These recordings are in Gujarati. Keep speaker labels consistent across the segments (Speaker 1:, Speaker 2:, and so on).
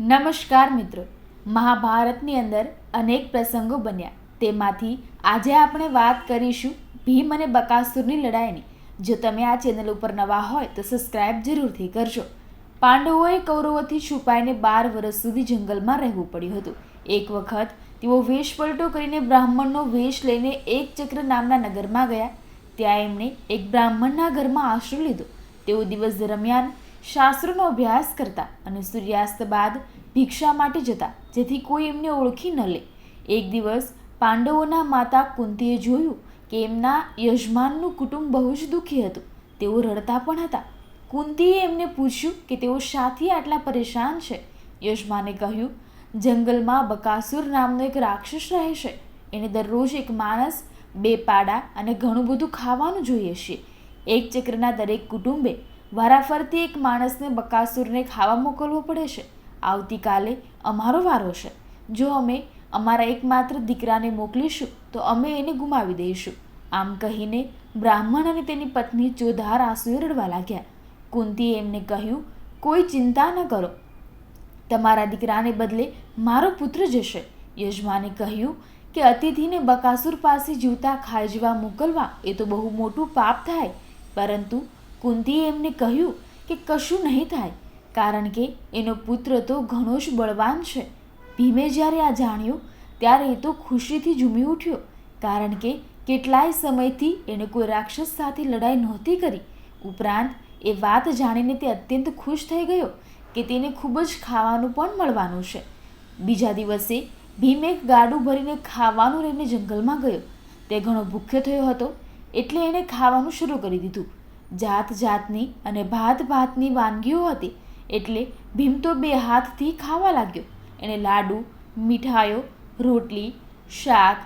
Speaker 1: નમસ્કાર મિત્રો. મહાભારતની અંદર અનેક પ્રસંગો બન્યા. તેમાંથી આજે આપણે વાત કરીશું ભીમ અને બકાસુરની લડાઈની. જો તમે આ ચેનલ ઉપર નવા હોય તો સબસ્ક્રાઇબ જરૂરથી કરજો. પાંડવોએ કૌરવોથી છુપાઈને બાર વર્ષ સુધી જંગલમાં રહેવું પડ્યું હતું. એક વખત તેઓ વેશ પલટો કરીને બ્રાહ્મણનો વેશ લઈને એક ચક્ર નામના નગરમાં ગયા. ત્યાં એમણે એક બ્રાહ્મણના ઘરમાં આશ્રય લીધો. તેઓ દિવસ દરમિયાન શાસ્ત્રોનો અભ્યાસ કરતા અને સૂર્યાસ્ત બાદ ભિક્ષા માટે જતા, જેથી કોઈ એમને ઓળખી ન લે. એક દિવસ પાંડવોના માતા કુંતીએ જોયું કે એમના યજમાનનું કુટુંબ બહુ જ દુઃખી હતું. તેઓ રડતા પણ હતા. કુંતીએ એમને પૂછ્યું કે તેઓ શાથી આટલા પરેશાન છે? યજમાને કહ્યું, જંગલમાં બકાસુર નામનો એક રાક્ષસ રહે છે. એને દરરોજ એક માણસ, બે પાડા અને ઘણું બધું ખાવાનું જોઈએ છે. એક ચક્રના દરેક કુટુંબે વારાફરતી એક માણસને બકાસુરને ખાવા મોકલવો પડે છે. આવતીકાલે અમારો વારો છે. જો અમે અમારા એકમાત્ર દીકરાને મોકલીશું, તો અમે એને ગુમાવી દઈશું. આમ કહીને બ્રાહ્મણ અને તેની પત્ની ચોધાર આંસુએ રડવા લાગ્યા. કુંતીએ એમને કહ્યું, કોઈ ચિંતા ન કરો. તમારા દીકરાને બદલે મારો પુત્ર જશે. યજમાને કહ્યું કે અતિથિને બકાસુર પાસે જીવતા ખાઈ મોકલવા એ તો બહુ મોટું પાપ થાય. પરંતુ કુંતીએ એમને કહ્યું કે કશું નહીં થાય, કારણ કે એનો પુત્ર તો ઘણો જ બળવાન છે. ભીમે જ્યારે આ જાણ્યું, ત્યારે એ તો ખુશીથી ઝૂમી ઉઠ્યો, કારણ કે કેટલાય સમયથી એણે કોઈ રાક્ષસ સાથે લડાઈ નહોતી કરી. ઉપરાંત, એ વાત જાણીને તે અત્યંત ખુશ થઈ ગયો કે તેને ખૂબ જ ખાવાનું પણ મળવાનું છે. બીજા દિવસે, ભીમ એક ગાડું ભરીને ખાવાનું લઈને જંગલમાં ગયો. તે ઘણો ભૂખ્યો થયો હતો, એટલે એણે ખાવાનું શરૂ કરી દીધું. જાત જાતની અને ભાત ભાતની વાનગીઓ હતી એટલે ભીમ તો બે હાથથી ખાવા લાગ્યો. એણે લાડુ મીઠાઈઓ રોટલી, શાક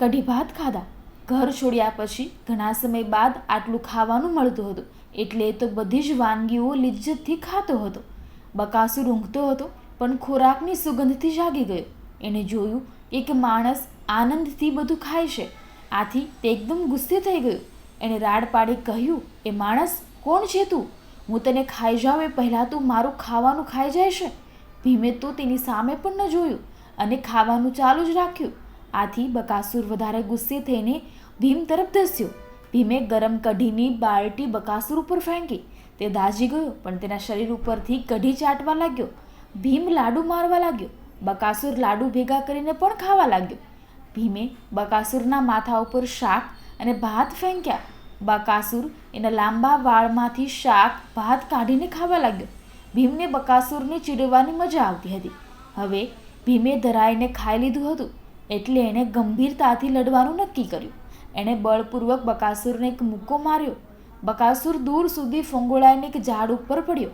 Speaker 1: કઢી ભાત ખાધા. ઘર છોડ્યા પછી ઘણા સમય બાદ આટલું ખાવાનું મળતું હતું એટલે તો બધી જ વાનગીઓ લિજ્જતથી ખાતો હતો. બકાસુર ઊંઘતો હતો પણ ખોરાકની સુગંધથી જાગી ગયો. એણે જોયું, એક માણસ આનંદથી બધું ખાય છે. આથી તે એકદમ ગુસ્સે થઈ ગયો. એણે રાડ પાડી કહ્યું, એ માણસ કોણ છે તું? હું તને ખાઈ જાઉં એ પહેલાં તું મારું ખાવાનું ખાઈ જાય છે ભીમે તો તેની સામે પણ ન જોયું અને ખાવાનું ચાલુ જ રાખ્યું. આથી બકાસુર વધારે ગુસ્સે થઈને ભીમ તરફ ધસ્યો. ભીમે ગરમ કઢીની બાલટી બકાસુર ઉપર ફેંકી. તે દાઝી ગયો, પણ તેના શરીર ઉપરથી કઢી ચાટવા લાગ્યો. ભીમ લાડુ મારવા લાગ્યો. બકાસુર લાડુ ભેગા કરીને પણ ખાવા લાગ્યો. ભીમે બકાસુરના માથા ઉપર શાક અને ભાત ફેંક્યા. બકાસુર એના લાંબા વાળમાંથી શાક, ભાત કાઢીને ખાવા લાગ્યો. ભીમને બકાસુરને ચીડવવાની મજા આવતી હતી. હવે ભીમે ધરાઈને ખાઈ લીધું હતું, એટલે એણે ગંભીરતાથી લડવાનું નક્કી કર્યું. એણે બળપૂર્વક બકાસુરને એક મુક્કો માર્યો. બકાસુર દૂર સુધી ફંગોળાઈને એક ઝાડ ઉપર પડ્યો.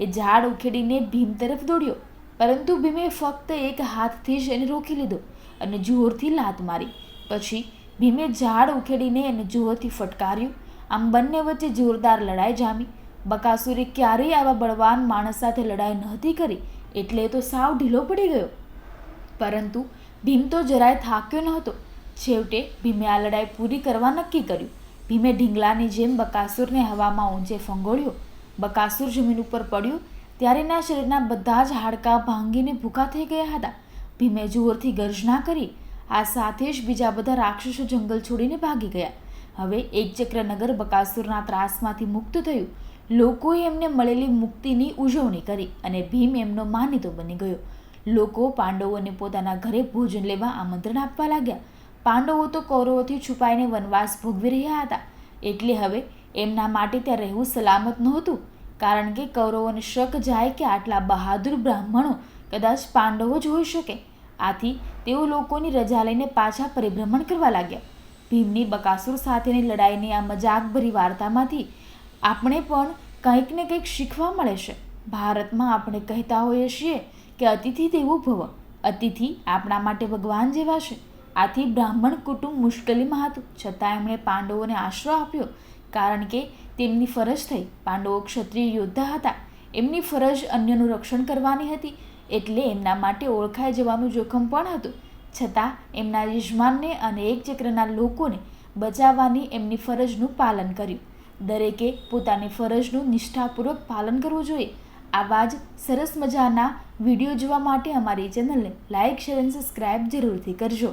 Speaker 1: એ ઝાડ ઉખેડીને ભીમ તરફ દોડ્યો. પરંતુ ભીમે ફક્ત એક હાથથી જ એને રોકી લીધો અને જોરથી લાત મારી. પછી ભીમે ઝાડ ઉખેડીને એને જોરથી ફટકાર્યું. આમ બંને વચ્ચે જોરદાર લડાઈ જામી. બકાસુરે ક્યારેય આવા બળવાન માણસ સાથે લડાઈ નહોતી કરી, એટલે તો સાવ ઢીલો પડી ગયો. પરંતુ ભીમ તો જરાય થાક્યો નહોતો. છેવટે ભીમે આ લડાઈ પૂરી કરવા નક્કી કર્યું. ભીમે ઢીંગલાની જેમ બકાસુરને હવામાં ઊંચે ફંગોળ્યો. બકાસુર જમીન ઉપર પડ્યો, ત્યારે એના શરીરના બધા જ હાડકાં ભાંગીને ભૂખા થઈ ગયા હતા. ભીમે જોરથી ગર્જના કરી આ સાથે જ બીજા બધા રાક્ષસો જંગલ છોડીને ભાગી ગયા. હવે એક ચક્રનગર બકાસુરના ત્રાસમાંથી મુક્ત થયું. લોકોએ એમને મળેલી મુક્તિની ઉજવણી કરી અને ભીમ એમનો માનીતો બની ગયો. લોકો પાંડવોને પોતાના ઘરે ભોજન લેવા આમંત્રણ આપવા લાગ્યા. પાંડવો તો કૌરવોથી છુપાઈને વનવાસ ભોગવી રહ્યા હતા. એટલે હવે એમના માટે ત્યાં રહેવું સલામત નહોતું, કારણ કે કૌરવોને શક જાય કે આટલા બહાદુર બ્રાહ્મણો કદાચ પાંડવો જ હોઈ શકે. આથી તેઓ લોકોની રજા લઈને પાછા પરિભ્રમણ કરવા લાગ્યા. ભીમની બકાસુર સાથેની લડાઈની આ મજાકભરી વાર્તામાંથી આપણે પણ કંઈક ને કંઈક શીખવા મળે છે. ભારતમાં આપણે કહેતા હોઈએ છીએ કે અતિથિ દેવો ભવ. અતિથિ આપણા માટે ભગવાન જેવા છે. આથી બ્રાહ્મણ કુટુંબ મુશ્કેલીમાં હતું. છતાં એમણે પાંડવોને આશરો આપ્યો, કારણ કે તેમની ફરજ થઈ. પાંડવો ક્ષત્રિય યોદ્ધા હતા. એમની ફરજ અન્યનું રક્ષણ કરવાની હતી. એટલે એમના માટે ઓળખાઈ જવાનું જોખમ પણ હતું. છતાં એમના યજમાનને અને એક ચક્રના લોકોને બચાવવાની એમની ફરજનું પાલન કર્યું. દરેકે પોતાની ફરજનું નિષ્ઠાપૂર્વક પાલન કરવું જોઈએ. આવા જ સરસ મજાના વીડિયો જોવા માટે અમારી ચેનલને લાઇક શેર અને સબસ્ક્રાઈબ જરૂરથી કરજો.